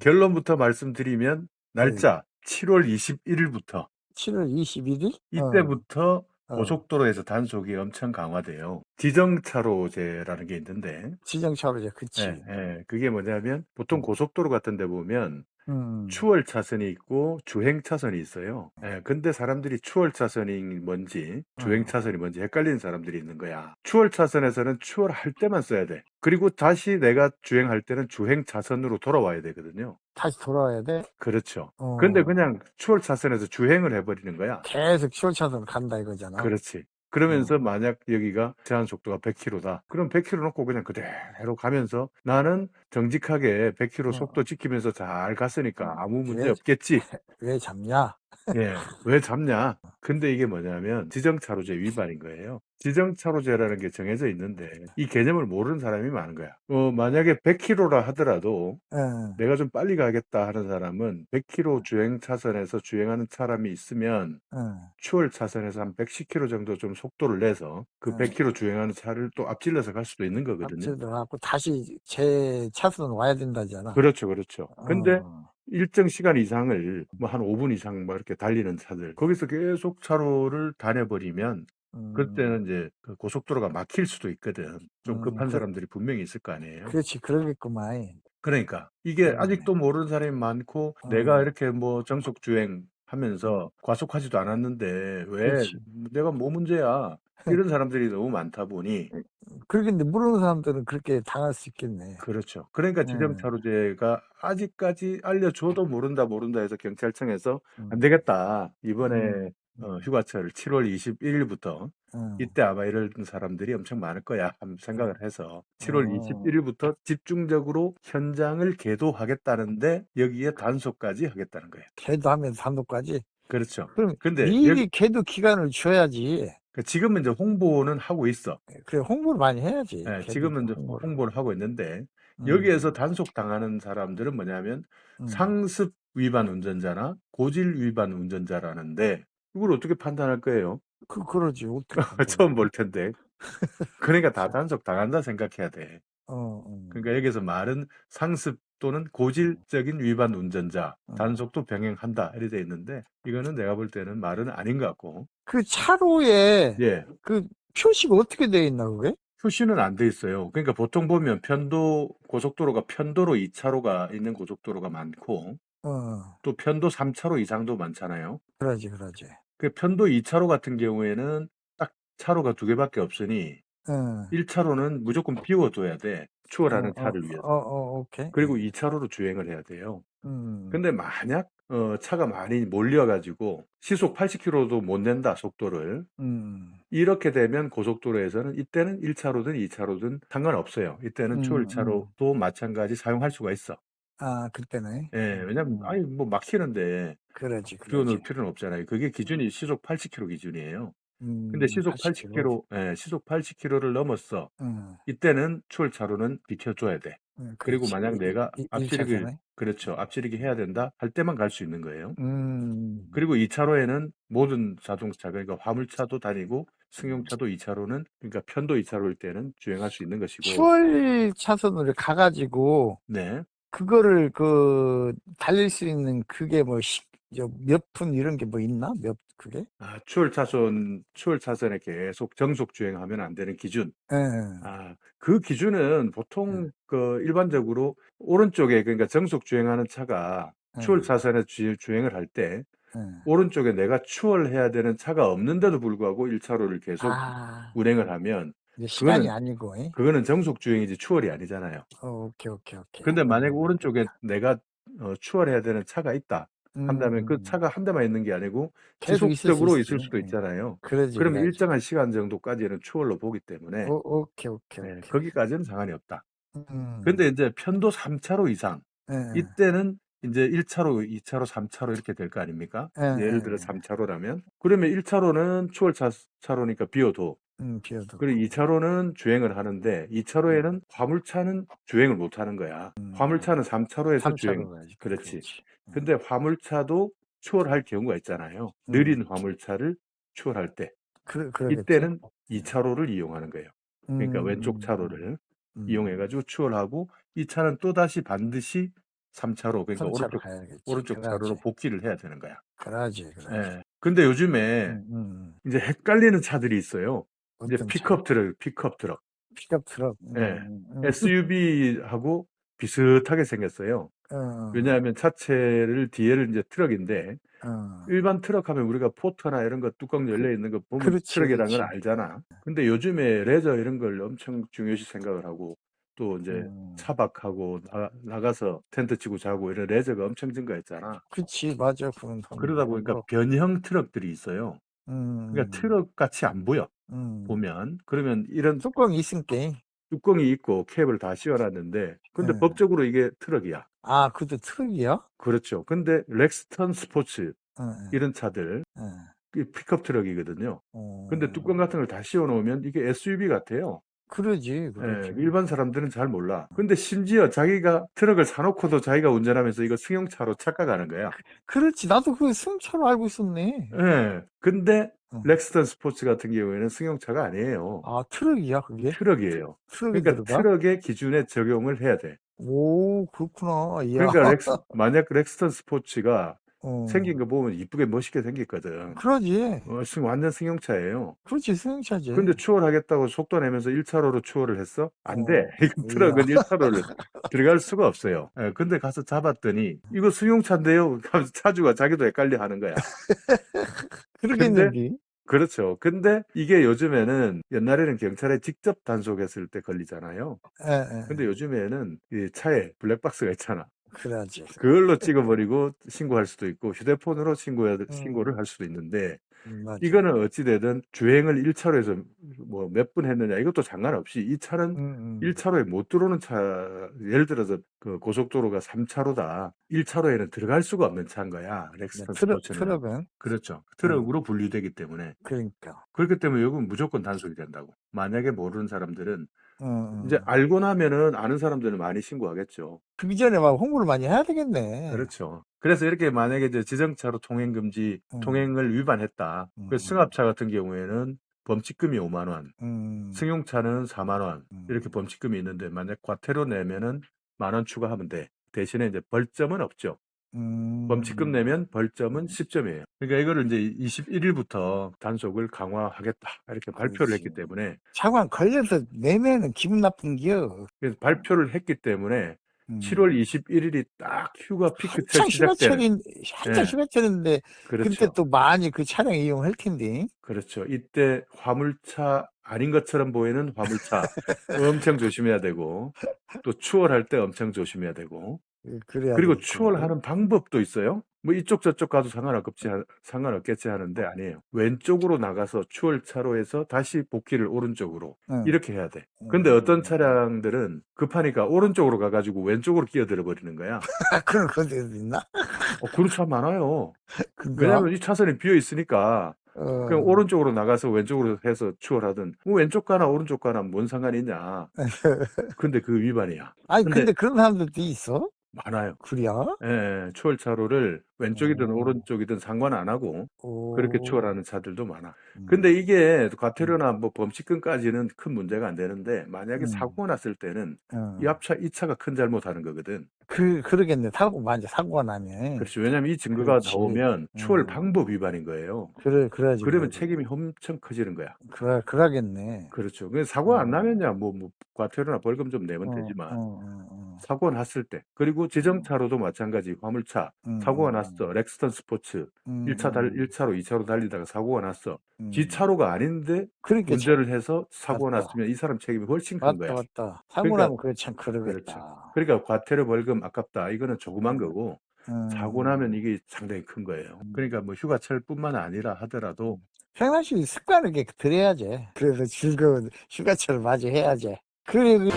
결론부터 말씀드리면 날짜 7월 21일부터 7월 21일? 이때부터 어. 고속도로에서 단속이 엄청 강화돼요. 지정차로제라는 게 있는데, 지정차로제, 그치. 예, 예, 그게 뭐냐면 보통 고속도로 같은 데 보면 음. 추월 차선이 있고 주행 차선이 있어요. 예, 근데 사람들이 추월 차선이 뭔지 주행 어. 차선이 뭔지 헷갈리는 사람들이 있는 거야. 추월 차선에서는 추월할 때만 써야 돼. 그리고 다시 내가 주행할 때는 주행 차선으로 돌아와야 되거든요. 다시 돌아와야 돼? 그렇죠. 어. 근데 그냥 추월 차선에서 주행을 해버리는 거야. 계속 추월 차선으로 간다 이거잖아. 그렇지. 그러면서 어. 만약 여기가 제한 속도가 100km다. 그럼 100km 놓고 그냥 그대로 가면서 나는 정직하게 100km 어. 속도 지키면서 잘 갔으니까 아무 문제 그래. 없겠지. 왜 잡냐? 예. 왜 잡냐? 근데 이게 뭐냐면 지정차로제 위반인 거예요. 지정차로제라는 게 정해져 있는데 이 개념을 모르는 사람이 많은 거야. 어, 만약에 100km라 하더라도 예. 내가 좀 빨리 가겠다 하는 사람은 100km 주행 차선에서 주행하는 사람이 있으면 예. 추월 차선에서 한 110km 정도 좀 속도를 내서 그 네. 100km 주행하는 차를 또 앞질러서 갈 수도 있는 거거든요. 앞질러 갖고 다시 제 차선 와야 된다잖아. 그렇죠, 그렇죠. 근데 어. 일정 시간 이상을 뭐 한 5분 이상 뭐 이렇게 달리는 차들 거기서 계속 차로를 다녀버리면 음. 그때는 이제 그 고속도로가 막힐 수도 있거든. 좀 음, 급한 그- 사람들이 분명히 있을 거 아니에요. 그렇지, 그러겠구만. 그러니까 이게 네. 아직도 모르는 사람이 많고 어. 내가 이렇게 뭐 정속 주행 하면서 과속하지도 않았는데 왜 그렇지. 내가 뭐 문제야 이런 사람들이 너무 많다 보니 그런데 모르는 사람들은 그렇게 당할 수 있겠네. 그렇죠. 그러니까 네. 지정차로제가 아직까지 알려줘도 모른다 모른다 해서 경찰청에서 음. 안 되겠다 이번에 음. 어, 휴가철 7월 21일부터 음. 이때 아마 이런 사람들이 엄청 많을 거야 하는 생각을 해서 7월 어. 21일부터 집중적으로 현장을 개도하겠다는데 여기에 단속까지 하겠다는 거예요. 개도하면 단독까지. 그렇죠. 그럼 근데 미리 여기- 개도 기간을 줘야지. 그 지금은 이제 홍보는 하고 있어. 그래 홍보를 많이 해야지. 예, 개도 지금은 이제 홍보를. 홍보를 하고 있는데 음. 여기에서 단속 당하는 사람들은 뭐냐면 음. 상습 위반 운전자나 고질 위반 운전자라는데 이걸 어떻게 판단할 거예요? 그 그러지 어떻게 처음 볼 텐데. 그러니까 다 단속 당한다 생각해야 돼. 어, 어. 그러니까 여기서 말은 상습 또는 고질적인 위반 운전자 음. 단속도 병행한다 이렇게 돼 있는데 이거는 내가 볼 때는 말은 아닌 것 같고 그 차로에 예 그 표시가 어떻게 되어 있나 그게? 표시는 안 돼 있어요. 그러니까 보통 보면 편도 고속도로가 편도로 2 차로가 있는 고속도로가 많고 어, 또 편도 3 차로 이상도 많잖아요. 그러지 그러지. 그 편도 2 차로 같은 경우에는 딱 차로가 두 개밖에 없으니 어. 1차로는 무조건 비워둬야 돼. 추월하는 어, 차를 어, 위해서. 어, 어, 오케이. 그리고 2차로로 주행을 해야 돼요. 음. 근데 만약 어, 차가 많이 몰려 가지고 시속 80km도 못 낸다 속도를 음. 이렇게 되면 고속도로에서는 이때는 1 차로든 2 차로든 상관없어요. 이때는 음, 추월차로도 마찬가지 사용할 수가 있어. 아, 그때네. 예, 왜냐면 음. 아니 뭐 막히는데 그러지, 그러지. 필요는 없잖아요. 그게 기준이 시속 80km 기준이에요. 음, 근데 시속 80km. 80km, 예, 시속 80km를 넘었어. 음, 이때는 추월차로는 비켜줘야 돼. 음, 그리고 그렇지. 만약 이- 내가 이- 앞지르기? 그렇죠. 앞지르기 해야 된다 할 때만 갈 수 있는 거예요. 음. 그리고 2차로에는 모든 자동차 그러니까 화물차도 다니고 승용차도 2차로는 그러니까 편도 2차로일 때는 주행할 수 있는 것이고 추월 차선으로 가가지고 네. 그거를 그 달릴 수 있는 그게 뭐몇분 이런 게 뭐 있나? 몇 그게? 아, 추월 차선 추월 차선에 계속 정속 주행하면 안 되는 기준. 예. 아, 그 기준은 보통 그 일반적으로 오른쪽에 그러니까 정속 주행하는 차가 예. 추월 차선에 주, 주행을 할 때 예. 오른쪽에 내가 추월해야 되는 차가 없는데도 불구하고 1차로를 계속 아, 운행을 하면 이제 시간이 그거는- 아니고. 예? 그거는 정속 주행이지 추월이 아니잖아요. 어, 오케이, 오케이, 오케이. 근데 만약에 음. 오른쪽에 내가 어, 추월해야 되는 차가 있다 한다면 그 음. 차가 한 대만 있는 게 아니고 계속 있을 수 지속적으로 있지. 있을 수도 예. 있잖아요. 그러지, 그러면 그러지. 일정한 시간 정도까지는 추월로 보기 때문에 오, 오케이, 오케이, 네, 오케이. 거기까지는 상관이 없다. 음. 근데 이제 편도 3 차로 이상 예. 이때는 이제 1 차로, 2 차로, 3 차로 이렇게 될 거 아닙니까? 예, 예를 예, 들어 예. 3 차로라면 그러면 1 차로는 추월 차, 차로니까 비워도 음, 비어도. 그리고 2차로는 주행을 하는데 2차로에는 화물차는 주행을 못 하는 거야. 음. 화물차는 3차로에서 주행. 3차로 가야지. 그렇지. 그렇지. 음. 근데 화물차도 추월할 경우가 있잖아요. 음. 느린 화물차를 추월할 때 그, 그러겠지. 이때는 2차로를 이용하는 거예요. 그러니까 음, 왼쪽 음, 차로를 음. 이용해 가지고 추월하고 이 차는 또 다시 반드시 3차로 그러니까 3차로 오른쪽 가야겠지. 오른쪽 차로로 그래야지. 복귀를 해야 되는 거야. 그래야지. 그래야지. 예. 근데 요즘에 음, 음, 음. 이제 헷갈리는 차들이 있어요. 이제 어떤 차? 픽업 트럭, 픽업 트럭. 픽업 트럭. 음, 예. 음, 음. SUV하고 비슷하게 생겼어요. 어, 왜냐하면 차체를 뒤에를 이제 트럭인데 어. 일반 트럭 하면 우리가 포터나 이런 거 뚜껑 열려 있는 거 보면 그렇지, 트럭이라는 걸 그렇지. 알잖아. 근데 요즘에 레저 이런 걸 엄청 중요시 생각을 하고 또 이제 음. 차박하고 나, 나가서 텐트 치고 자고 이런 레저가 엄청 증가했잖아. 그치, 맞아. 그건 돈 그러다 보니까 뭐, 변형 트럭들이 있어요. 음, 그러니까 트럭 같이 안 보여. 음. 보면 그러면 이런 뚜껑 있으니까. 뚜껑이 있고 캡을 다 씌워놨는데 근데 네. 법적으로 이게 트럭이야. 아, 그것도 트럭이야? 그렇죠. 근데 렉스턴 스포츠 어, 이런 차들 어, 이 픽업 트럭이거든요. 어. 근데 뚜껑 같은 걸 다 씌워 놓으면 이게 SUV 같아요. 그러지, 예, 그러지. 일반 사람들은 잘 몰라. 근데 심지어 자기가 트럭을 사놓고도 자기가 운전하면서 이거 승용차로 착각하는 거야. 그렇지. 나도 그 승차로 알고 있었네. 예. 근데 어. 렉스턴 스포츠 같은 경우에는 승용차가 아니에요. 아, 트럭이야, 그게? 트럭이에요. 트럭이 그러니까 들어가? 트럭의 기준에 적용을 해야 돼. 오, 그렇구나. 이야. 그러니까 렉스, 만약 렉스턴 스포츠가 어. 생긴 거 보면 이쁘게 멋있게 생겼거든. 그러지. 어, 승- 완전 승용차예요. 그렇지, 승차지. 근데 추월하겠다고 속도 내면서 1차로로 추월을 했어? 안 어. 돼. 이거 이야. 트럭은 1차로를 들어갈 수가 없어요. 예, 근데 가서 잡았더니 이거 승용차인데요? 하면서 차주가 자기도 헷갈려 하는 거야. 그러겠는데. 그렇죠. 근데 이게 요즘에는 옛날에는 경찰에 직접 단속했을 때 걸리잖아요. 예, 예. 근데 요즘에는 이 차에 블랙박스가 있잖아. 그래야지. 그걸로 찍어 버리고 신고할 수도 있고 휴대폰으로 신고해야, 음. 신고를 할 수도 있는데 음, 맞아. 이거는 어찌 되든 주행을 1 차로에서 뭐 몇 분 했느냐 이것도 상관없이 이 차는 음, 음. 1차로에 못 들어오는 차, 예를 들어서 그 고속도로가 3 차로다. 1 차로에는 들어갈 수가 없는 차인 거야. 네, 렉스턴 트럭, 스포츠는. 트럭은. 그렇죠. 트럭으로 분류되기 때문에. 그러니까. 그렇기 때문에 이건 무조건 단속이 된다고. 만약에 모르는 사람들은 어, 이제 어. 알고 나면은 아는 사람들은 많이 신고하겠죠. 그 전에 막 홍보를 많이 해야 되겠네. 그렇죠. 그래서 이렇게 만약에 이제 지정차로 통행 금지, 음. 통행을 위반했다. 음. 그 승합차 같은 경우에는 범칙금이 5만 원, 음. 승용차는 4만 원 음. 이렇게 범칙금이 있는데 만약 과태료 내면은 만 원 추가하면 돼. 대신에 이제 벌점은 없죠. 음. 범칙금 내면 벌점은 음. 10점이에요. 그러니까 이거를 이제 21일부터 단속을 강화하겠다 이렇게 발표를 했기 그렇지. 때문에 차관 걸려서 내면은 기분 나쁜 기요. 그래서 발표를 했기 때문에 음. 7월 21일이 딱 휴가 피크철 한창 시작되는 휴가철인, 한창 예. 휴가철인데, 그렇죠. 그때 또 많이 그 차량 이용할 텐데. 그렇죠. 이때 화물차 아닌 것처럼 보이는 화물차 엄청 조심해야 되고 또 추월할 때 엄청 조심해야 되고 그- 그래야 그리고 되겠구나. 추월하는 방법도 있어요. 뭐 이쪽 저쪽 가도 상관없겠지 하- 상관없겠지 하는데 아니에요. 왼쪽으로 나가서 추월 차로에서 다시 복귀를 오른쪽으로 응. 이렇게 해야 돼. 근데 음. 어떤 차량들은 급하니까 오른쪽으로 가가지고 왼쪽으로 끼어들어 버리는 거야. 그런 것도 있나? 어, 그런 차 많아요. 그거? 왜냐하면 이 차선이 비어 있으니까 어. 그냥 오른쪽으로 나가서 왼쪽으로 해서 추월하든 뭐 왼쪽 가나 오른쪽 가나 뭔 상관이 있냐. 근데 그 위반이야. 아니, 근데- 근데 그런 사람들도 있어? 많아요. 그래야? 예, 추월 차로를 왼쪽이든 오. 오른쪽이든 상관 안 하고 오. 그렇게 추월하는 차들도 많아. 음. 근데 이게 과태료나 뭐 범칙금까지는 큰 문제가 안 되는데 만약에 음. 사고가 났을 때는 어. 이 앞차 이 차가 큰 잘못하는 거거든. 그, 그러겠네. 사고, 만약 사고가 나면. 그렇죠. 왜냐하면 이 증거가 그렇지. 나오면 추월 음. 방법 위반인 거예요. 그래, 그래야지. 그러면 그래야지. 책임이 엄청 커지는 거야. 그래, 그러겠네. 그렇죠. 그 사고가 안 음. 나면야 뭐, 뭐 과태료나 벌금 좀 내면 어, 되지만 어, 어, 어. 사고가 났을 때 그리고 지정차로도 마찬가지 화물차 음, 사고가 음, 났어 렉스턴 스포츠 음, 1차 달 음, 1차로 2차로 달리다가 사고가 났어 음. G차로가 아닌데 그러니까 운전을 해서 사고가 맞다. 났으면 이 사람 책임이 훨씬 큰 맞다, 거야. 맞다. 사고 그러니까- 나면 그게 참 그러겠다. 그렇죠. 그러니까 과태료 벌금 아깝다. 이거는 조그만 음. 거고 음. 사고 나면 이게 상당히 큰 거예요. 음. 그러니까 뭐 휴가철뿐만 아니라 하더라도 평상시 습관을 이렇게 들여야지. 그래서 즐거운 휴가철을 맞이해야지. 그래, 그-